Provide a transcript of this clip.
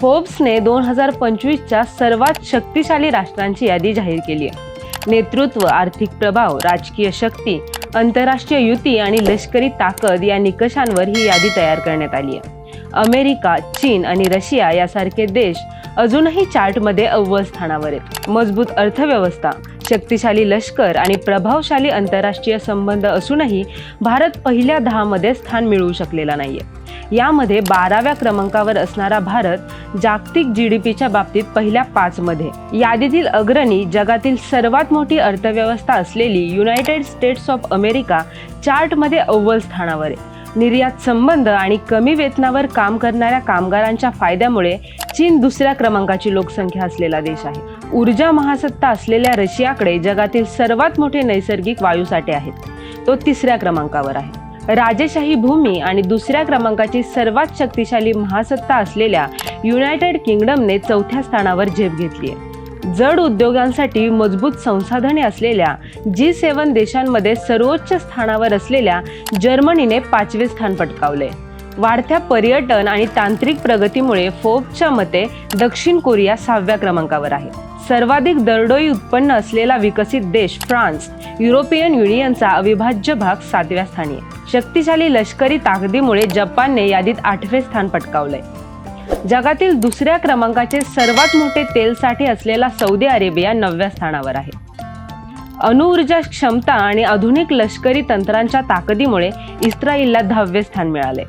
फोर्ब्सने दोन हजार पंचवीसच्या सर्वात शक्तिशाली राष्ट्रांची यादी जाहीर केली आहे. नेतृत्व आर्थिक प्रभाव राजकीय शक्ती आंतरराष्ट्रीय युती आणि लष्करी ताकद या निकषांवर ही यादी तयार करण्यात आली आहे. अमेरिका चीन आणि रशिया यासारखे देश अजूनही चार्टमध्ये अव्वल स्थानावर आहेत. मजबूत अर्थव्यवस्था शक्तिशाली लष्कर आणि प्रभावशाली आंतरराष्ट्रीय संबंध असूनही भारत पहिल्या दहामध्ये स्थान मिळवू शकलेला नाहीये. यामध्ये बाराव्या क्रमांकावर असणारा भारत जागतिक जी डी पीच्या बाबतीत पहिल्या पाचमध्ये यादीतील अग्रणी जगातील सर्वात मोठी अर्थव्यवस्था असलेली युनायटेड स्टेट्स ऑफ अमेरिका चार्टमध्ये अव्वल स्थानावर आहे. निर्यात संबंध आणि कमी वेतनावर काम करणाऱ्या कामगारांच्या फायद्यामुळे चीन दुसऱ्या क्रमांकाची लोकसंख्या असलेला देश आहे. ऊर्जा महासत्ता असलेल्या रशियाकडे जगातील सर्वात मोठे नैसर्गिक वायूसाठे आहेत. तो तिसऱ्या क्रमांकावर आहे. राजेशाही भूमी आणि दुसऱ्या क्रमांकाची सर्वात शक्तिशाली महासत्ता असलेल्या युनायटेड किंगडमने चौथ्या स्थानावर झेप घेतली आहे. जड उद्योगांसाठी मजबूत संसाधने असलेल्या जी सेवन देशांमध्ये सर्वोच्च स्थानावर असलेल्या जर्मनीने पाचवे स्थान पटकावले. वाढत्या पर्यटन आणि तांत्रिक प्रगतीमुळे फोबच्या मते दक्षिण कोरिया सहाव्या क्रमांकावर आहे. सर्वाधिक दरडोई उत्पन्न असलेला विकसित देश फ्रान्स युरोपियन युनियनचा अविभाज्य भाग सातव्या स्थानी आहे. शक्तिशाली लष्करी ताकदीमुळे जपानने यादीत आठवे स्थान पटकावलंय. जगातील दुसऱ्या क्रमांकाचे सर्वात मोठे तेलसाठे असलेला सौदी अरेबिया नवव्या स्थानावर आहे. अणुऊर्जा क्षमता आणि आधुनिक लष्करी तंत्रांच्या ताकदीमुळे इस्रायलला दहावे स्थान मिळाले.